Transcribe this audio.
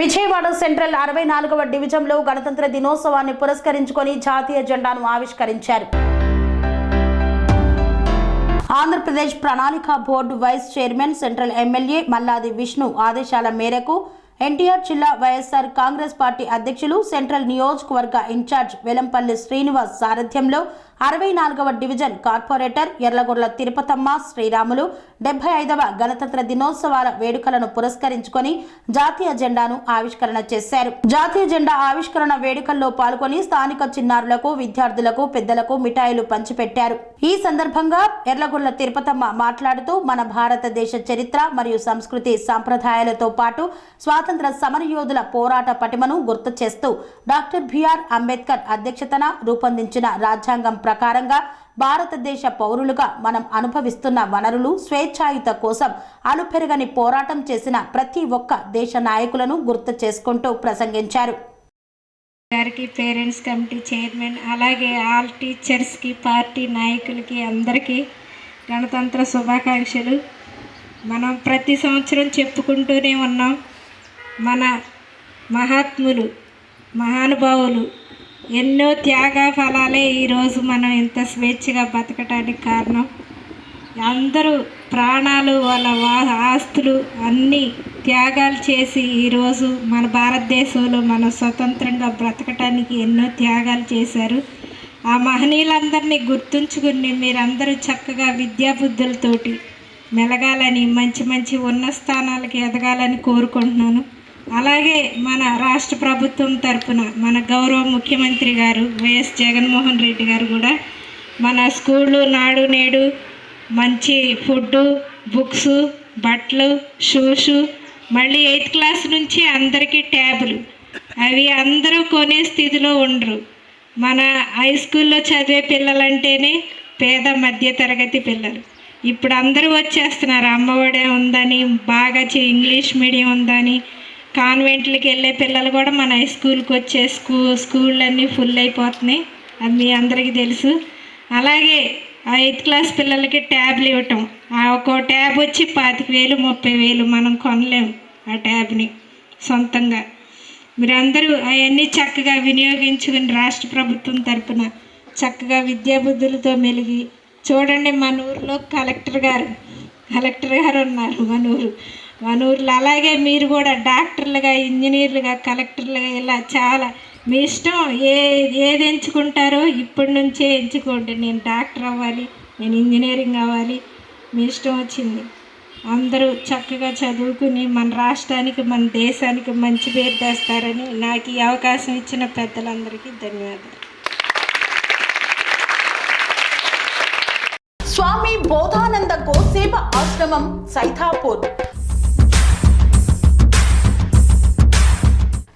Vijayawada central అరవై నాలుగవ డివిజన్లో గణతంత్ర దినోత్సవాన్ని పురస్కరించుకొని జాతీయ జెండాను ఆవిష్కరించారు. ఆంధ్రప్రదేశ్ ప్రణాళిక board vice chairman central MLA Malladi Vishnu ఆదేశాల మేరకు ఎన్టీఆర్ జిల్లా వైఎస్ఆర్ కాంగ్రెస్ పార్టీ అధ్యక్షులు సెంట్రల్ నియోజకవర్గ ఇన్ఛార్జ్ వెలంపల్లి శ్రీనివాస్ సారథ్యంలో అరవై నాలుగవ డివిజన్ కార్పొరేటర్ ఎర్లగొర్ల తిరుపతమ్మ శ్రీరాములు డెబ్బై ఐదవ గణతంత్ర దినోత్సవాల వేడుకలను పురస్కరించుకొని జాతీయ జెండాను ఆవిష్కరణ చేశారు. జాతీయ జెండా ఆవిష్కరణ వేడుకల్లో పాల్గొని స్థానిక చిన్నారులకు విద్యార్థులకు పెద్దలకు మిఠాయిలు పంచిపెట్టారు. ఈ సందర్భంగా ఎర్లగొర్ల తిరుపతమ్మ మాట్లాడుతూ మన భారతదేశ చరిత్ర మరియు సంస్కృతి సాంప్రదాయాలతో పాటు స్వాతంత్ర సమరయోధుల పోరాట పటిమను గుర్తు చేస్తూ డాక్టర్ బిఆర్ అంబేద్కర్ అధ్యక్షతన రూపొందించిన రాజ్యాంగం ప్రకారంగా భారతదేశ పౌరులుగా మనం అనుభవిస్తున్న వనరులు స్వేచ్ఛాయుత కోసం అలుపెరగని పోరాటం చేసిన ప్రతి ఒక్క దేశ నాయకులను గుర్తు చేసుకుంటూ ప్రసంగించారు. గారికి పేరెంట్స్ కమిటీ చైర్మన్ అలాగే ఆల్ టీచర్స్కి పార్టీ నాయకులకి అందరికీ గణతంత్ర శుభాకాంక్షలు. మనం ప్రతి సంవత్సరం చెప్పుకుంటూనే ఉన్నాం. మన మహాత్ములు మహానుభావులు ఎన్నో త్యాగ ఫలాలే ఈరోజు మనం ఇంత స్వేచ్ఛగా బతకడానికి కారణం. అందరూ ప్రాణాలు వాళ్ళ వా- ఆస్తులు అన్నీ త్యాగాలు చేసి ఈరోజు మన భారతదేశంలో మనం స్వతంత్రంగా బ్రతకటానికి ఎన్నో త్యాగాలు చేశారు. ఆ మహనీయులందరినీ గుర్తుంచుకుని మీరందరూ చక్కగా విద్యాబుద్ధులతోటి మెలగాలని మంచి మంచి ఉన్న స్థానాలకు ఎదగాలని కోరుకుంటున్నాను. అలాగే మన రాష్ట్ర ప్రభుత్వం తరపున మన గౌరవ ముఖ్యమంత్రి గారు వైఎస్ జగన్మోహన్ రెడ్డి గారు కూడా మన స్కూళ్ళు నాడు నేడు మంచి ఫుడ్డు బుక్స్ బట్టలు షూస్ మళ్ళీ ఎయిత్ క్లాస్ నుంచి అందరికీ ట్యాబులు. అవి అందరూ కొనే స్థితిలో ఉండరు. మన హై స్కూల్లో చదివే పిల్లలంటేనే పేద మధ్య తరగతి పిల్లలు. ఇప్పుడు అందరూ వచ్చేస్తున్నారు. అమ్మఒడే ఉందని బాగా చే- ఇంగ్లీష్ మీడియం ఉందని కాన్వెంట్లకి వెళ్ళే పిల్లలు కూడా మన హై స్కూల్కి వచ్చే స్కూ స్కూళ్ళన్నీ ఫుల్ అయిపోతున్నాయి. అది మీ అందరికీ తెలుసు. అలాగే ఆ ఎయిత్ క్లాస్ పిల్లలకి ట్యాబ్లు ఇవ్వటం. ఆ ఒక్కో ట్యాబ్ వచ్చి పాతిక వేలు ముప్పై వేలు మనం కొనలేము ఆ ట్యాబ్ని సొంతంగా. మీరందరూ అవన్నీ చక్కగా వినియోగించుకుని రాష్ట్ర ప్రభుత్వం తరపున చక్కగా విద్యాబుద్ధులతో మెలిగి చూడండి మన ఊర్లో కలెక్టర్ గారు. కలెక్టర్ గారు ఉన్నారు మన ఊరు. మన ఊర్లో అలాగే మీరు కూడా డాక్టర్లుగా ఇంజనీర్లుగా కలెక్టర్లుగా ఇలా చాలా మీ ఇష్టం. ఏ ఏది ఎంచుకుంటారో ఇప్పటి నుంచే ఎంచుకోండి. నేను డాక్టర్ అవ్వాలి నేను ఇంజనీరింగ్ అవ్వాలి. మీ ఇష్టం వచ్చింది. అందరూ చక్కగా చదువుకుని మన రాష్ట్రానికి మన దేశానికి మంచి పేరు తెస్తారని నాకు ఈ అవకాశం ఇచ్చిన పెద్దలందరికీ ధన్యవాదాలు. స్వామి బోధానంద గోసేవ ఆశ్రమం సైథాపూర్